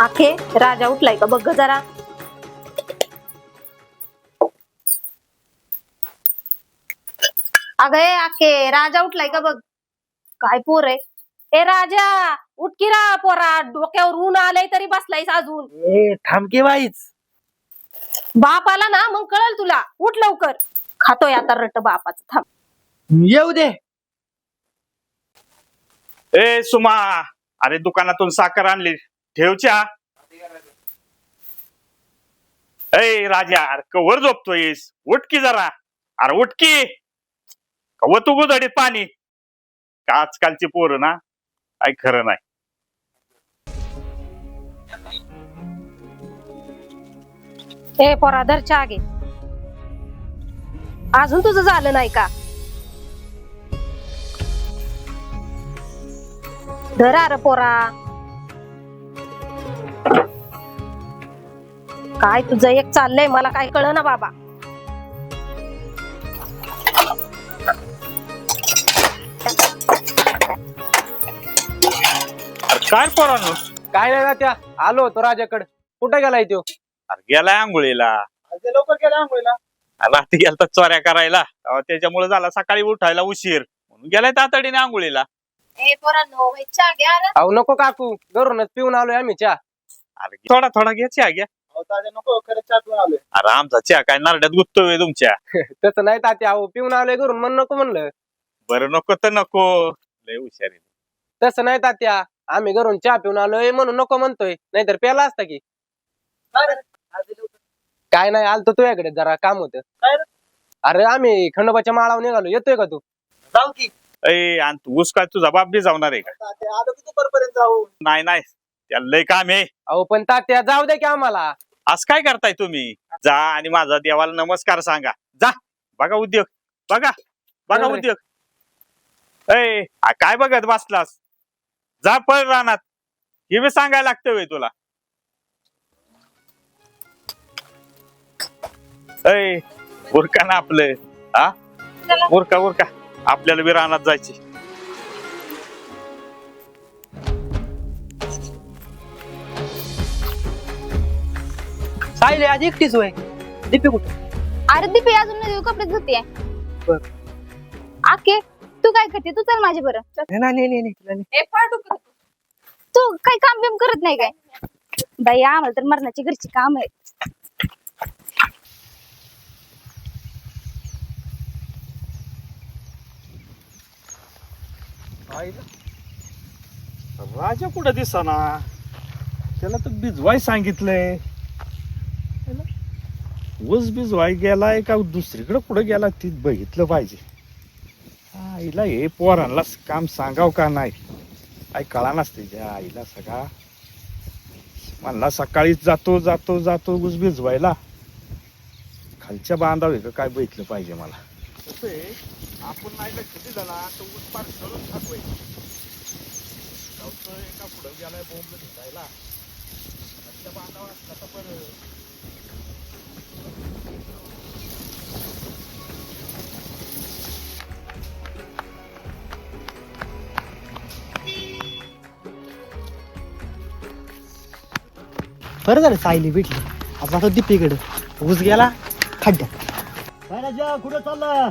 आखे राजा उठलाय का? बघ ग जरा. अगं ए आखे राजा उठलाय का बघ? काय पोर आहे? ए राजा उठकी रा पोरा. डोक्यावर ऊन आलंय तरी बसलायस अजून. ए थांबके बाईच. बाप आला ना मग कळल तुला. उठ लवकर. खातोय आता रट बापाच. थांब. येऊ दे. ए सुमा. अरे दुकानातून साखर आणली ठेवच्या. अय राजा अरे कवर झोपतोयस. उठकी जरा. अरे उठकी. कव तू गुदडीत पाणी. का आजकालची पोरं ना? काय खरं नाही. ए पोरा धरच्या आगे अजून तुझं झालं नाही का? धर अरे पोरा. काय तुझं एक चाललंय मला काय कळ ना बाबा. अरे काय पोरानो? काय नाही ना त्या आलो होतो राजाकडे. कुठे गेलाय तो? अरे गेलाय आंघोळीला. लवकर गेला आंघोळीला. रात्री गेलता चोऱ्या करायला. त्याच्यामुळे झाला सकाळी उठायला उशीर. म्हणून गेलाय तातडीने आंघोळीला. अहो नको काकू. घरूनच पिऊन आलोय आम्ही चहा. अरे थोडा थोडा घ्या चहा घ्या. नको आलोय. अरे आमचा चहा काय नारड्यात गुत्तोय तुमच्या. तसं नाही तात्या अहो पिऊन आलोय घरून म्हण नको म्हणलं. बरं नको तर नको. लय हुशार आहे. तसं नाही तात्या आम्ही घरून चहा पिऊन आलोय म्हणून नको म्हणतोय. नाहीतर प्याला असता की. काय नाही आलतो तुझ्याकडे जरा काम होत. अरे आम्ही खंडोबाच्या माळावर निघालो येतोय का तू? जाऊ की. अय आणि तू ऊस काय तुझा बाप बी जाणार आहे का? आलो की दुपारपर्यंत जाऊ. नाही नाही. त्याला लय काम आहे. अहो पण तात्या जाऊ दे की आम्हाला. आज काय करताय तुम्ही? जा आणि माझा देवाला नमस्कार सांगा. जा बघा उद्योग बघा बघा बरोबर आहे. उद्योग. अय आ, काय बघत बसलास? जा पळ रानात हे बी सांगायला लागतं होय तुला. अय उरका ना आपलं हा उरका उरका आपल्याला बी रानात जायची सायले आज एकटीच होय. दीपी कुठे? अरे दीपी अजून नदी कपडे धुते बर. आके तू काय करते? तू चल माझ्या बरं. चल. नाही नाही नाही नाही तू काही काम बिम करत नाही काय? बाई आम्हाला तर मरणाची घरची काम आहे. राजा कुठं दिसना? त्याला तर भिजवाय सांगितलंय. ऊस भिजवाय गेलाय का दुसरीकडे पुढं गेला ती बघितलं पाहिजे. आईला हे पोरांना काम सांगाव का नाही? आई कळा नसते ज्या आईला सगळा. म्हणला सकाळीच जातो जातो जातो ऊस भिजवायला खालच्या बांधाव का काय बघितलं पाहिजे मला. आपण नाही किती झाला तो ऊस पार करून टाकूय एका पुढं गेलाय बोंब दिसायला खालच्या असला तर बरं. बरं झालं सायली भेटली. आता तो दीपीकडे. ऊस गेला खड्ड्यात राजा कुठं चालला?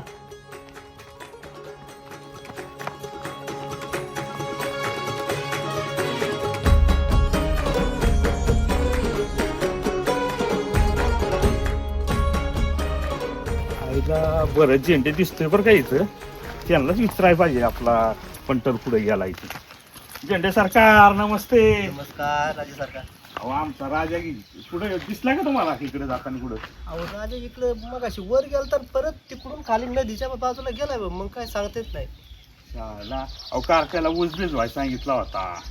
आईला बरं झेंडे दिसतोय बरं का इथं? त्यांनाच विचारायला पाहिजे आपला पंटर पुढे गेला इथे झेंडे सरकार नमस्ते नमस्कार राजा सरकार अहो आमचा राजा पुढे दिसला का तुम्हाला इकडे जाताना पुढे अहो राजा इकडे मग अशी वर गेला तर परत तिकडून खाली नदीच्या बाजूला गेलाय बघ, मग काय सांगता येत नाही. अहो कारखान्याला ऊस भिजवाय सांगितला होता.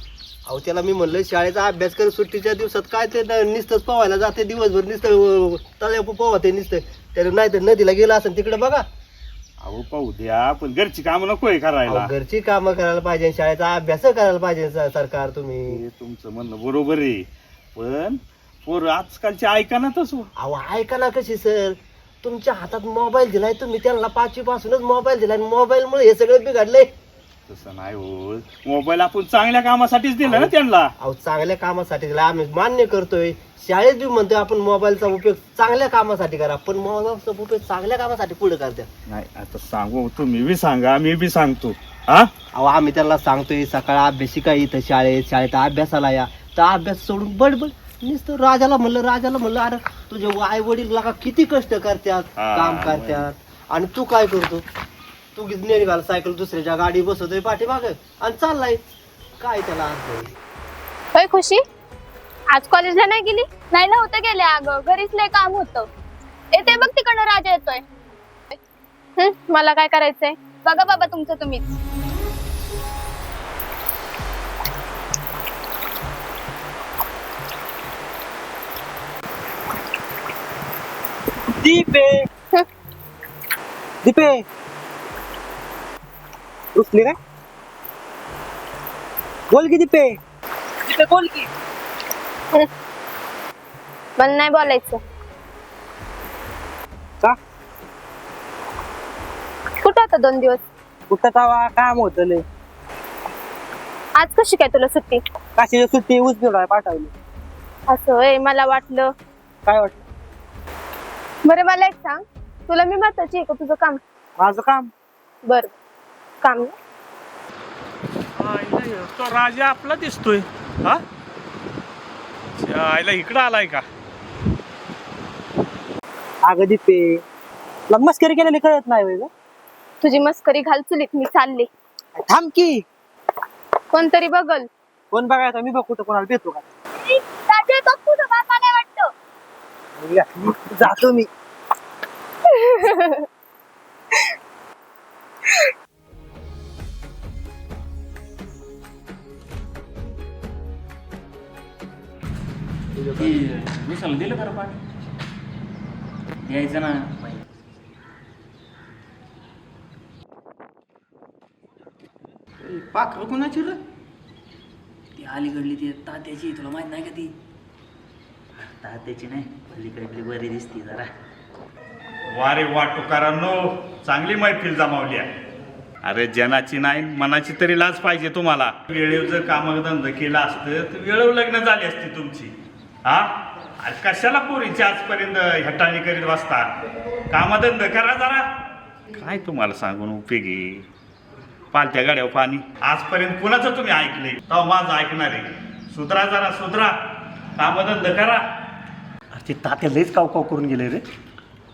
अहो त्याला मी म्हणलं शाळेचा अभ्यास कर सुट्टीच्या दिवसात काय ते न- नुसतंच पोहायला जाते दिवसभर नुसतं तळ्या पोहते नुसतं. त्याला नाही तर नदीला गेला असेल तिकडे बघा. अहो पाहू द्या पण घरची कामं नकोय करायला. अहो, घरची कामं करायला पाहिजे शाळेचा अभ्यास करायला पाहिजे स- सरकार तुम्ही. हे तुमचं म्हणणं बरोबर आहे. पण पोर आजकालची ऐका ना तसं. अहो ऐका ना कशी सर. तुमच्या हातात मोबाईल दिलाय तुम्ही त्यांना पाचवी पासूनच मोबाईल दिलाय मोबाईल मुळे हे सगळं बिघडलंय. तसं नाही हो मोबाईल आपण चांगल्या कामासाठीच दिला ना त्यांना. अहो चांगल्या कामासाठी दिला. आम्ही मान्य करतोय. शाळेत बी म्हणतोय आपण मोबाईलचा उपयोग चांगल्या कामासाठी करा पण मोबाईलचा उपयोग चांगल्या कामासाठी पुढे करतात नाही आता सांगू तुम्ही बी सांगा मी बी सांगतो. हा? अहो आम्ही त्यांना सांगतोय सकाळ अभ्यासिका इथं शाळेत शाळेत अभ्यासाला या. तर अभ्यास सोडून बडबड. नुसतं राजाला म्हणलं राजाला म्हणलं अरे तुझे आई वडील लागा किती कष्ट करतात हा, काम करतात. आणि तू काय करतो? तू नेट घाल सायकल दुसऱ्याच्या गाडी बसवतोय पाठीमाग आणि चाललाय. काय त्याला अर्थ आहे? होय खुशी? आज कॉलेजला नाही गेली? नाही नव्हतं गेले अगं. घरीच लय काम होतं. येते बघ तिकडनं राजा येतोय. हं, मला काय करायचंय? बघा बाबा तुमचं तुम्हीच. दीपे दीपे रुसली काय बोल की दीपे दीपे बोल की मला नाही बोलायचं. का? कुठं होता दोन दिवस? कुठं तवा काम होत लय. आज कशी काय तुला सुट्टी? काशीची सुट्टी ऊस घेऊन पाठवली. असं होय मला वाटलं. काय वाटलं? बरं मला एक सांग. तुला मी महत्वाची आहे का तुझं काम? माझं काम? बर. काम ना? आईला तो राजा आपला दिसतोय. हा? च्या आईला इकडं आलाय का? अगं दीपे तुला मस्करी केलेली कळत नाही होय गं? तुझी मस्करी घाल चुलीत मी चालले. थांब की. कोणतरी बघल. कोण बघायचं? मी बघ कुठं कोणाला भेटतो का. राजा बघ तुझं बाबा. वाटतं जातो मी. विशाल दिलं का रे पाणी द्यायचं ना पाखरं कुणाची रे? ती अलीकडली ती तात्याची तुला माहीत नाही का ती? तात्याची नाही पलीकडली बरी दिसती जरा. वारे वा तुकारांनो चांगली मैफिल जमावली आहे. अरे जनाची नाही मनाची तरी लाज पाहिजे तुम्हाला. वेळेवर जर कामधंद केला असतं तर वेळेवर लग्न झाली असती तुमची. हा? आज कशाला पोरीची आजपर्यंत हटाळणी करीत बसता? कामधंद करा जरा. काय तुम्हाला सांगून उपयोगी? पालत्या गाड्यावर पाणी. आजपर्यंत कुणाचं तुम्ही ऐकले तो माझं ऐकणार आहे. सुधरा जरा सुधरा. कामधंद करा अरे ते तात्या लयच काव काव करून गेले रे.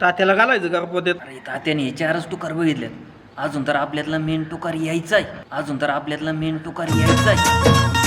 तात्याला घालायचं का पोत्यात अरे तात्याने हे चारच टुकार बघितल्यात अजून तर आपल्यातला मेन टुकार यायचा आहे अजून तर आपल्यातला मेन टुकार यायचा आहे